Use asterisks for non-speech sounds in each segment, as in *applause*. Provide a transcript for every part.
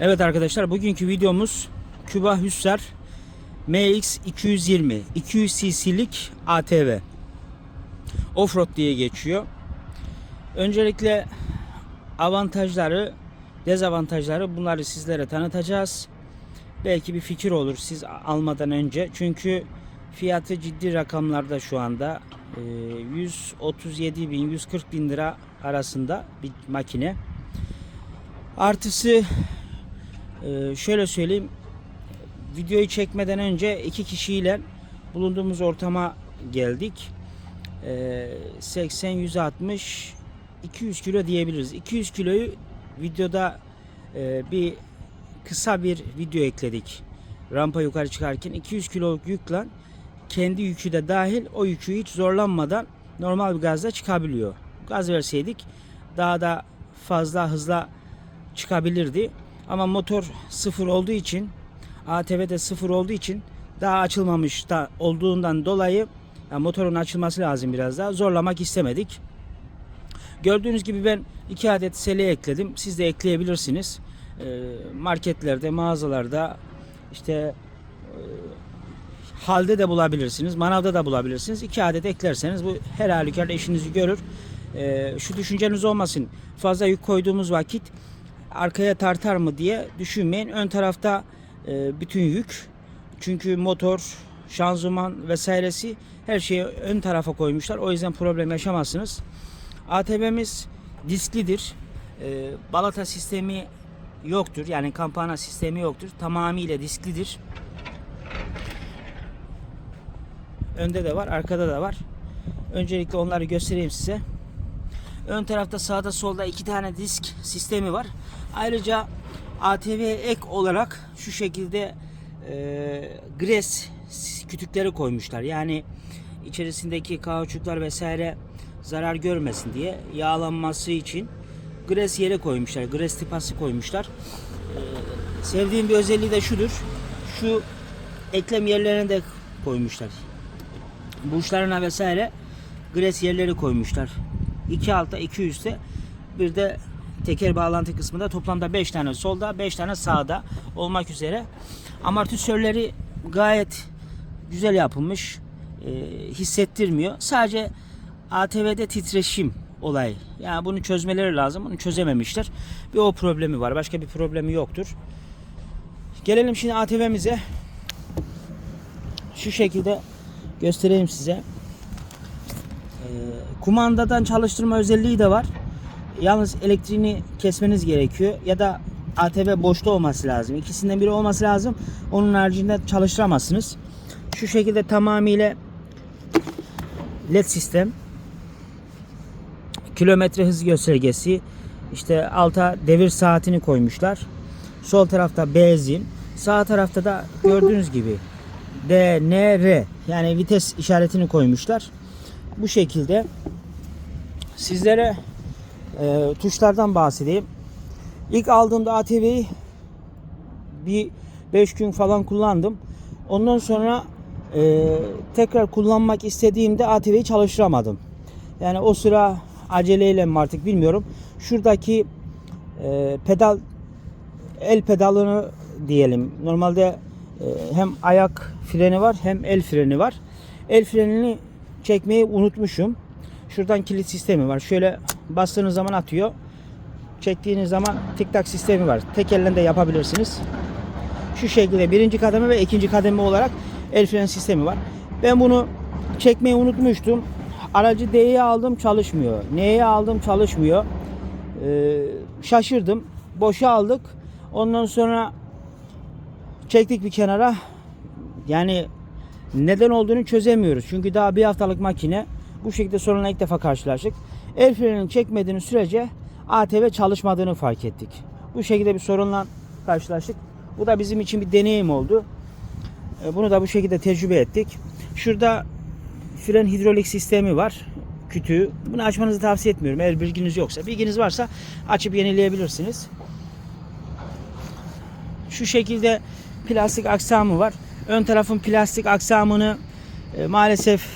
Evet arkadaşlar bugünkü videomuz Küba Hüssar MX 220 200 cc'lik ATV Offroad diye geçiyor. Öncelikle avantajları, dezavantajları bunları sizlere tanıtacağız. Belki bir fikir olur siz almadan önce. Çünkü fiyatı ciddi rakamlarda şu anda. Ee, 137 bin, 140 bin lira arasında bir makine. Artısı ee, şöyle söyleyeyim. Videoyu çekmeden önce iki kişiyle bulunduğumuz ortama geldik. Ee, 80, 160, 200 kilo diyebiliriz. 200 kiloyu videoda e, bir kısa bir video ekledik. Rampa yukarı çıkarken 200 kiloluk yükle kendi yükü de dahil o yükü hiç zorlanmadan normal bir gazla çıkabiliyor. Gaz verseydik daha da fazla hızla çıkabilirdi. Ama motor sıfır olduğu için ATV de sıfır olduğu için daha açılmamış da olduğundan dolayı yani motorun açılması lazım biraz daha. Zorlamak istemedik. Gördüğünüz gibi ben iki adet sele ekledim. Siz de ekleyebilirsiniz. Ee, marketlerde, mağazalarda işte e, halde de bulabilirsiniz. Manavda da bulabilirsiniz. İki adet eklerseniz bu her halükarda işinizi görür. Ee, şu düşünceniz olmasın. Fazla yük koyduğumuz vakit arkaya tartar mı diye düşünmeyin. Ön tarafta e, bütün yük. Çünkü motor, şanzıman vesairesi her şeyi ön tarafa koymuşlar. O yüzden problem yaşamazsınız. ATV'miz disklidir. E, balata sistemi yoktur. Yani kampana sistemi yoktur. Tamamıyla disklidir. Önde de var, arkada da var. Öncelikle onları göstereyim size. Ön tarafta sağda solda iki tane disk sistemi var. Ayrıca ATV ek olarak şu şekilde e, gres kütükleri koymuşlar. Yani içerisindeki kauçuklar vesaire zarar görmesin diye yağlanması için gres yere koymuşlar. Gres tipası koymuşlar. E, sevdiğim bir özelliği de şudur. Şu eklem yerlerine de koymuşlar. Bu uçlarına vesaire gres yerleri koymuşlar. 2 altta 2 üstte bir de teker bağlantı kısmında toplamda 5 tane solda 5 tane sağda olmak üzere. Amortisörleri gayet güzel yapılmış. E, hissettirmiyor. Sadece ATV'de titreşim olayı. Yani bunu çözmeleri lazım. Bunu çözememişler. Bir o problemi var. Başka bir problemi yoktur. Gelelim şimdi ATV'mize. Şu şekilde göstereyim size. Ee, kumandadan çalıştırma özelliği de var. Yalnız elektriğini kesmeniz gerekiyor ya da ATV boşta olması lazım. İkisinden biri olması lazım. Onun haricinde çalıştıramazsınız. Şu şekilde tamamıyla LED sistem. Kilometre hız göstergesi. İşte alta devir saatini koymuşlar. Sol tarafta benzin. Sağ tarafta da gördüğünüz gibi DNR yani vites işaretini koymuşlar. Bu şekilde sizlere e, tuşlardan bahsedeyim. İlk aldığımda ATV'yi bir 5 gün falan kullandım. Ondan sonra e, tekrar kullanmak istediğimde ATV'yi çalıştıramadım. Yani o sıra aceleyle mi artık bilmiyorum. Şuradaki e, pedal el pedalını diyelim. Normalde e, hem ayak freni var hem el freni var. El frenini çekmeyi unutmuşum. Şuradan kilit sistemi var. Şöyle bastığınız zaman atıyor. Çektiğiniz zaman tik tak sistemi var. Tek elle de yapabilirsiniz. Şu şekilde birinci kademe ve ikinci kademe olarak el fren sistemi var. Ben bunu çekmeyi unutmuştum. Aracı D'ye aldım çalışmıyor. N'ye aldım çalışmıyor. Ee, şaşırdım. Boşa aldık. Ondan sonra çektik bir kenara. Yani neden olduğunu çözemiyoruz. Çünkü daha bir haftalık makine bu şekilde sorunla ilk defa karşılaştık. El frenini çekmediğiniz sürece ATV çalışmadığını fark ettik. Bu şekilde bir sorunla karşılaştık. Bu da bizim için bir deneyim oldu. E, Bunu da bu şekilde tecrübe ettik. Şurada fren hidrolik sistemi var. Kütüğü. Bunu açmanızı tavsiye etmiyorum. Eğer bilginiz yoksa. Bilginiz varsa açıp yenileyebilirsiniz. Şu şekilde plastik aksamı var. Ön tarafın plastik aksamını e, maalesef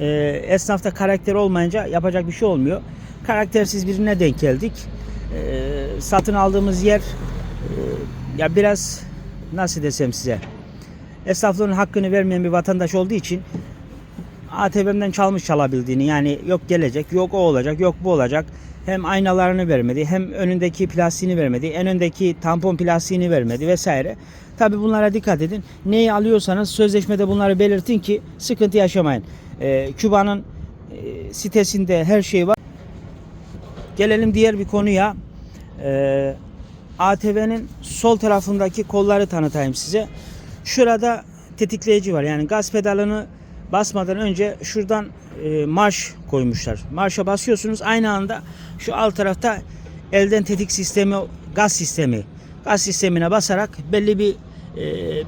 e, esnafta karakter olmayınca yapacak bir şey olmuyor. Karaktersiz birine denk geldik. E, satın aldığımız yer e, ya biraz nasıl desem size esnaflığın hakkını vermeyen bir vatandaş olduğu için ATV'mden çalmış çalabildiğini yani yok gelecek yok o olacak yok bu olacak hem aynalarını vermedi hem önündeki plastiğini vermedi en öndeki tampon plastiğini vermedi vesaire. Tabi bunlara dikkat edin. Neyi alıyorsanız sözleşmede bunları belirtin ki sıkıntı yaşamayın. Ee, Küba'nın e, sitesinde her şey var. Gelelim diğer bir konuya. Ee, ATV'nin sol tarafındaki kolları tanıtayım size. Şurada tetikleyici var. Yani gaz pedalını basmadan önce şuradan e, marş koymuşlar. Marşa basıyorsunuz aynı anda şu alt tarafta elden tetik sistemi, gaz sistemi. Gaz sistemine basarak belli bir e,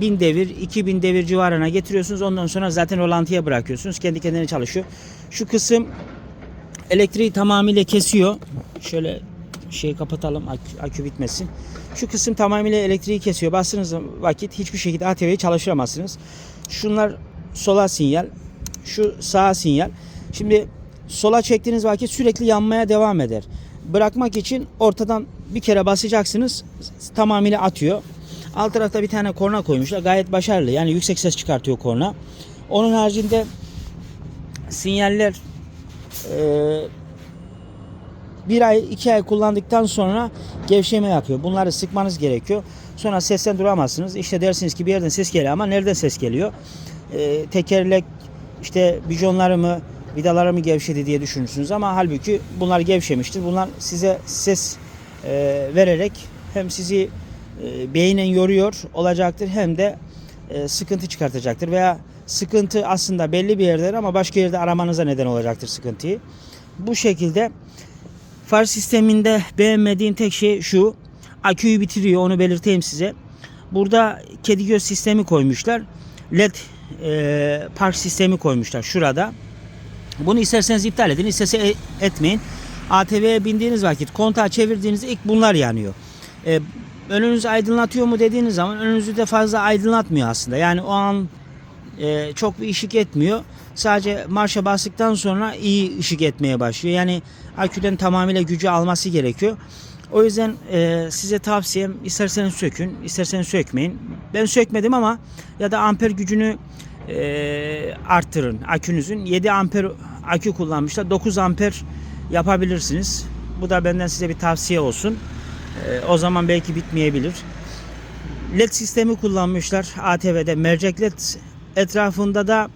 1000 devir, 2000 devir civarına getiriyorsunuz. Ondan sonra zaten rolantıya bırakıyorsunuz. Kendi kendine çalışıyor. Şu kısım elektriği tamamıyla kesiyor. Şöyle şeyi kapatalım akü, akü bitmesin. Şu kısım tamamıyla elektriği kesiyor. Bastığınız vakit hiçbir şekilde ATV'yi çalıştıramazsınız. Şunlar sola sinyal, şu sağa sinyal. Şimdi sola çektiğiniz vakit sürekli yanmaya devam eder. Bırakmak için ortadan bir kere basacaksınız tamamıyla atıyor. Alt tarafta bir tane korna koymuşlar. Gayet başarılı. Yani yüksek ses çıkartıyor korna. Onun haricinde sinyaller eee bir ay iki ay kullandıktan sonra gevşeme yapıyor. Bunları sıkmanız gerekiyor. Sonra sesten duramazsınız. İşte dersiniz ki bir yerden ses geliyor ama nereden ses geliyor? Ee, tekerlek işte bijonları mı vidaları mı gevşedi diye düşünürsünüz ama halbuki bunlar gevşemiştir. Bunlar size ses e, vererek hem sizi e, beynen yoruyor olacaktır hem de e, sıkıntı çıkartacaktır veya sıkıntı aslında belli bir yerde ama başka yerde aramanıza neden olacaktır sıkıntıyı. Bu şekilde Far sisteminde beğenmediğim tek şey şu. Aküyü bitiriyor onu belirteyim size. Burada kedi göz sistemi koymuşlar. LED e, park sistemi koymuşlar şurada. Bunu isterseniz iptal edin, isterse e- etmeyin. ATV'ye bindiğiniz vakit kontağı çevirdiğinizde ilk bunlar yanıyor. E, önünüzü aydınlatıyor mu dediğiniz zaman önünüzü de fazla aydınlatmıyor aslında. Yani o an e, çok bir ışık etmiyor. Sadece marşa bastıktan sonra iyi ışık etmeye başlıyor. Yani aküden tamamıyla gücü alması gerekiyor. O yüzden e, size tavsiyem isterseniz sökün, isterseniz sökmeyin. Ben sökmedim ama ya da amper gücünü e, arttırın akünüzün. 7 amper akü kullanmışlar. 9 amper yapabilirsiniz. Bu da benden size bir tavsiye olsun. E, o zaman belki bitmeyebilir. LED sistemi kullanmışlar ATV'de. Mercek LED etrafında da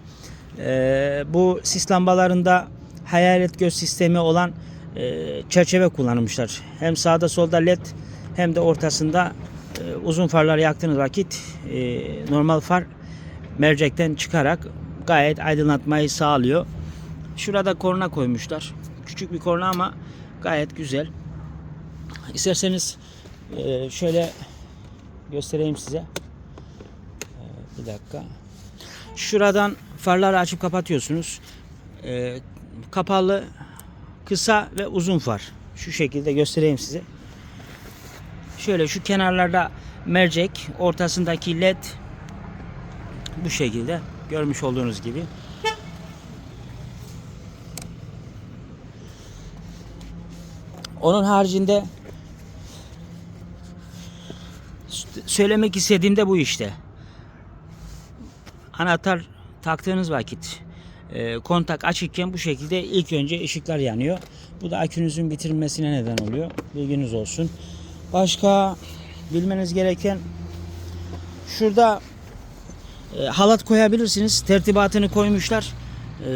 e, bu sis lambalarında hayalet göz sistemi olan e, çerçeve kullanmışlar. Hem sağda solda led hem de ortasında e, uzun farlar yaktığınız vakit e, normal far mercekten çıkarak gayet aydınlatmayı sağlıyor. Şurada korna koymuşlar. Küçük bir korna ama gayet güzel. İsterseniz e, şöyle göstereyim size. E, bir dakika. Şuradan farları açıp kapatıyorsunuz. E, kapalı, kısa ve uzun far. Şu şekilde göstereyim size. Şöyle şu kenarlarda mercek, ortasındaki led bu şekilde görmüş olduğunuz gibi. Onun haricinde söylemek istediğim de bu işte. Anahtar taktığınız vakit e, kontak açıkken bu şekilde ilk önce ışıklar yanıyor. Bu da akünüzün bitirilmesine neden oluyor. Bilginiz olsun. Başka bilmeniz gereken şurada e, halat koyabilirsiniz. Tertibatını koymuşlar. E,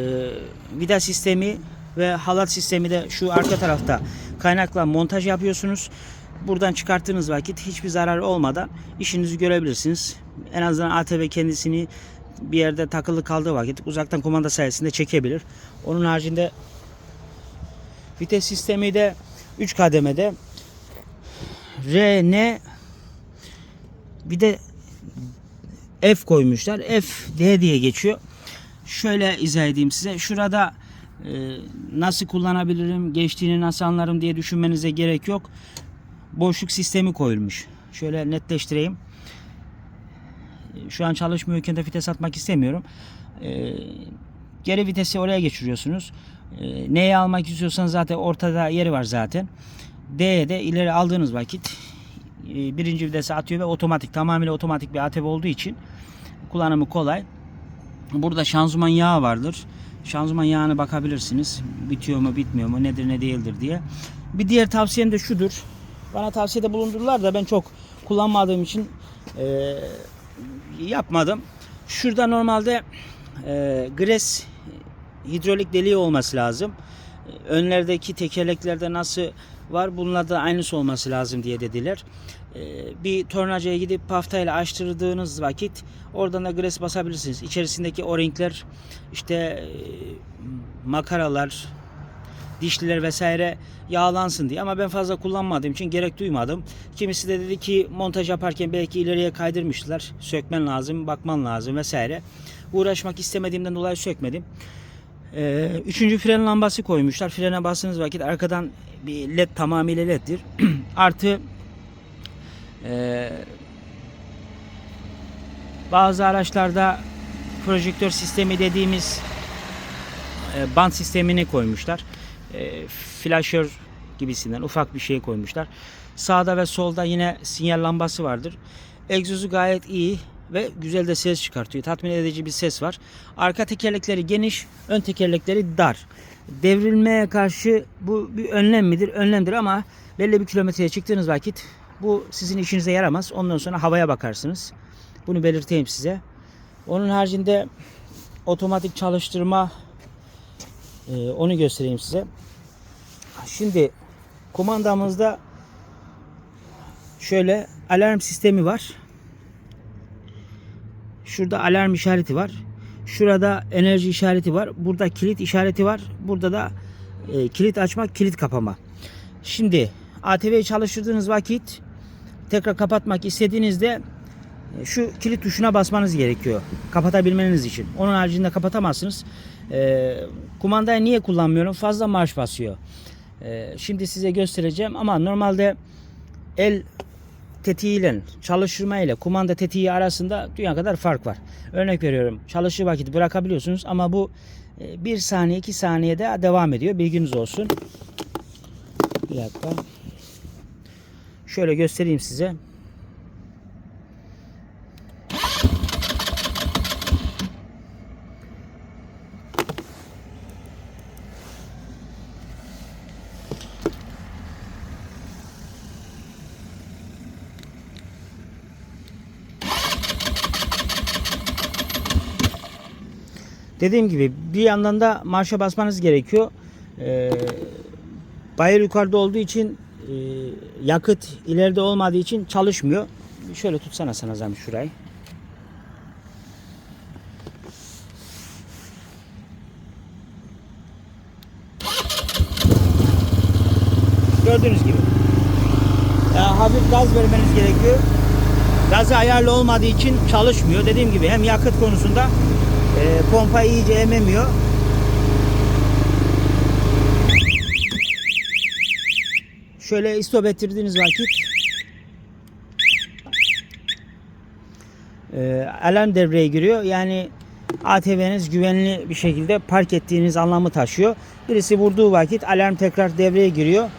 vida sistemi ve halat sistemi de şu arka tarafta kaynakla montaj yapıyorsunuz. Buradan çıkarttığınız vakit hiçbir zarar olmadan işinizi görebilirsiniz. En azından ATV kendisini bir yerde takılı kaldığı vakit uzaktan kumanda sayesinde çekebilir. Onun haricinde vites sistemi de 3 kademede R, N bir de F koymuşlar. F, D diye geçiyor. Şöyle izah edeyim size. Şurada e, nasıl kullanabilirim, geçtiğini nasıl anlarım diye düşünmenize gerek yok. Boşluk sistemi koyulmuş. Şöyle netleştireyim şu an çalışmıyorken de vites atmak istemiyorum. E, geri vitesi oraya geçiriyorsunuz. E, neye almak istiyorsanız zaten ortada yeri var zaten. D'ye de ileri aldığınız vakit e, birinci vitese atıyor ve otomatik tamamıyla otomatik bir ATV olduğu için kullanımı kolay. Burada şanzıman yağı vardır. Şanzıman yağına bakabilirsiniz. Bitiyor mu bitmiyor mu nedir ne değildir diye. Bir diğer tavsiyem de şudur. Bana tavsiyede bulundurdular da ben çok kullanmadığım için e, yapmadım. Şurada normalde e, gres hidrolik deliği olması lazım. Önlerdeki tekerleklerde nasıl var bunlarda aynısı olması lazım diye dediler. E, bir tornacıya gidip paftayla açtırdığınız vakit oradan da gres basabilirsiniz. İçerisindeki o-ringler işte e, makaralar, dişliler vesaire yağlansın diye ama ben fazla kullanmadığım için gerek duymadım. Kimisi de dedi ki montaj yaparken belki ileriye kaydırmışlar. Sökmen lazım, bakman lazım vesaire. Uğraşmak istemediğimden dolayı sökmedim. Ee, üçüncü fren lambası koymuşlar. Frene bastığınız vakit arkadan bir led tamamıyla leddir. *clears throat* Artı e, bazı araçlarda projektör sistemi dediğimiz e, band sistemini koymuşlar. E, flaşör gibisinden ufak bir şey koymuşlar. Sağda ve solda yine sinyal lambası vardır. Egzozu gayet iyi ve güzel de ses çıkartıyor. Tatmin edici bir ses var. Arka tekerlekleri geniş, ön tekerlekleri dar. Devrilmeye karşı bu bir önlem midir? Önlemdir ama belli bir kilometreye çıktığınız vakit bu sizin işinize yaramaz. Ondan sonra havaya bakarsınız. Bunu belirteyim size. Onun haricinde otomatik çalıştırma ee, onu göstereyim size. Şimdi kumandamızda şöyle alarm sistemi var. Şurada alarm işareti var. Şurada enerji işareti var. Burada kilit işareti var. Burada da e, kilit açmak, kilit kapama. Şimdi ATV'yi çalıştırdığınız vakit tekrar kapatmak istediğinizde e, şu kilit tuşuna basmanız gerekiyor. Kapatabilmeniz için. Onun haricinde kapatamazsınız. E, kumandayı niye kullanmıyorum? Fazla marş basıyor. E, şimdi size göstereceğim ama normalde el tetiğiyle çalıştırma ile kumanda tetiği arasında dünya kadar fark var. Örnek veriyorum çalışır vakit bırakabiliyorsunuz ama bu e, bir saniye iki saniyede devam ediyor. Bilginiz olsun. Bir dakika. Şöyle göstereyim size. Dediğim gibi bir yandan da marşa basmanız gerekiyor. Ee, bayır yukarıda olduğu için e, yakıt ileride olmadığı için çalışmıyor. Şöyle tutsana sana zahmet şurayı. Gördüğünüz gibi. Ya, hafif gaz vermeniz gerekiyor. Gazı ayarlı olmadığı için çalışmıyor. Dediğim gibi hem yakıt konusunda e, pompa iyice ememiyor. Şöyle istop ettirdiğiniz vakit e, alarm devreye giriyor. Yani ATV'niz güvenli bir şekilde park ettiğiniz anlamı taşıyor. Birisi vurduğu vakit alarm tekrar devreye giriyor.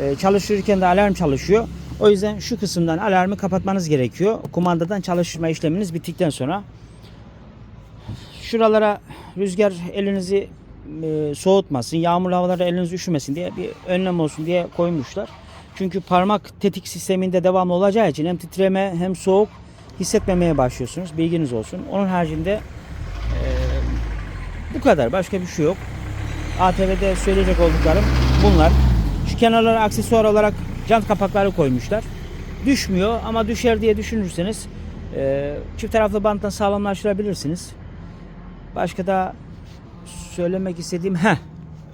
E, çalışırken de alarm çalışıyor. O yüzden şu kısımdan alarmı kapatmanız gerekiyor. Kumandadan çalıştırma işleminiz bittikten sonra. Şuralara rüzgar elinizi e, soğutmasın, yağmurlu havalarda eliniz üşümesin diye bir önlem olsun diye koymuşlar. Çünkü parmak tetik sisteminde devamlı olacağı için hem titreme hem soğuk hissetmemeye başlıyorsunuz. Bilginiz olsun. Onun haricinde e, bu kadar. Başka bir şey yok. ATV'de söyleyecek olduklarım bunlar. Şu kenarlara aksesuar olarak jant kapakları koymuşlar. Düşmüyor ama düşer diye düşünürseniz e, çift taraflı banttan sağlamlaştırabilirsiniz. Başka da söylemek istediğim he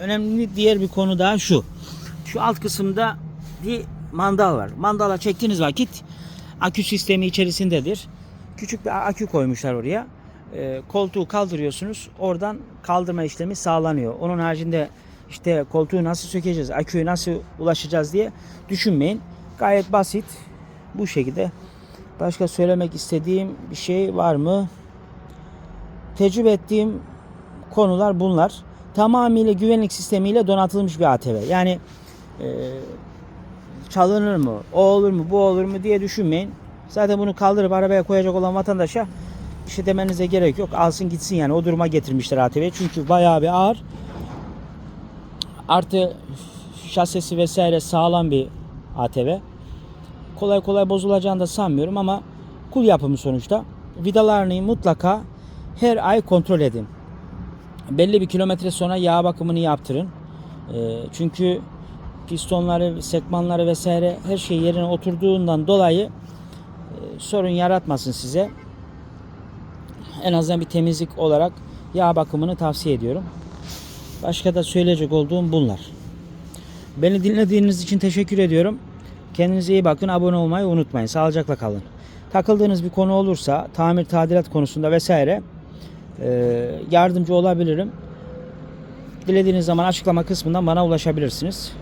önemli diğer bir konu daha şu. Şu alt kısımda bir mandal var. Mandala çektiğiniz vakit akü sistemi içerisindedir. Küçük bir akü koymuşlar oraya. E, koltuğu kaldırıyorsunuz. Oradan kaldırma işlemi sağlanıyor. Onun haricinde işte koltuğu nasıl sökeceğiz, aküye nasıl ulaşacağız diye düşünmeyin. Gayet basit. Bu şekilde. Başka söylemek istediğim bir şey var mı? Tecrübe ettiğim konular bunlar. Tamamıyla güvenlik sistemiyle donatılmış bir ATV. Yani e, çalınır mı, o olur mu, bu olur mu diye düşünmeyin. Zaten bunu kaldırıp arabaya koyacak olan vatandaşa bir şey demenize gerek yok. Alsın gitsin yani o duruma getirmişler ATV'yi. Çünkü bayağı bir ağır. Artı şasisi vesaire sağlam bir ATV. Kolay kolay bozulacağını da sanmıyorum ama kul yapımı sonuçta. Vidalarını mutlaka her ay kontrol edin. Belli bir kilometre sonra yağ bakımını yaptırın. Ee, çünkü pistonları, sekmanları vesaire her şey yerine oturduğundan dolayı e, sorun yaratmasın size. En azından bir temizlik olarak yağ bakımını tavsiye ediyorum. Başka da söyleyecek olduğum bunlar. Beni dinlediğiniz için teşekkür ediyorum. Kendinize iyi bakın. Abone olmayı unutmayın. Sağlıcakla kalın. Takıldığınız bir konu olursa tamir tadilat konusunda vesaire yardımcı olabilirim. Dilediğiniz zaman açıklama kısmından bana ulaşabilirsiniz.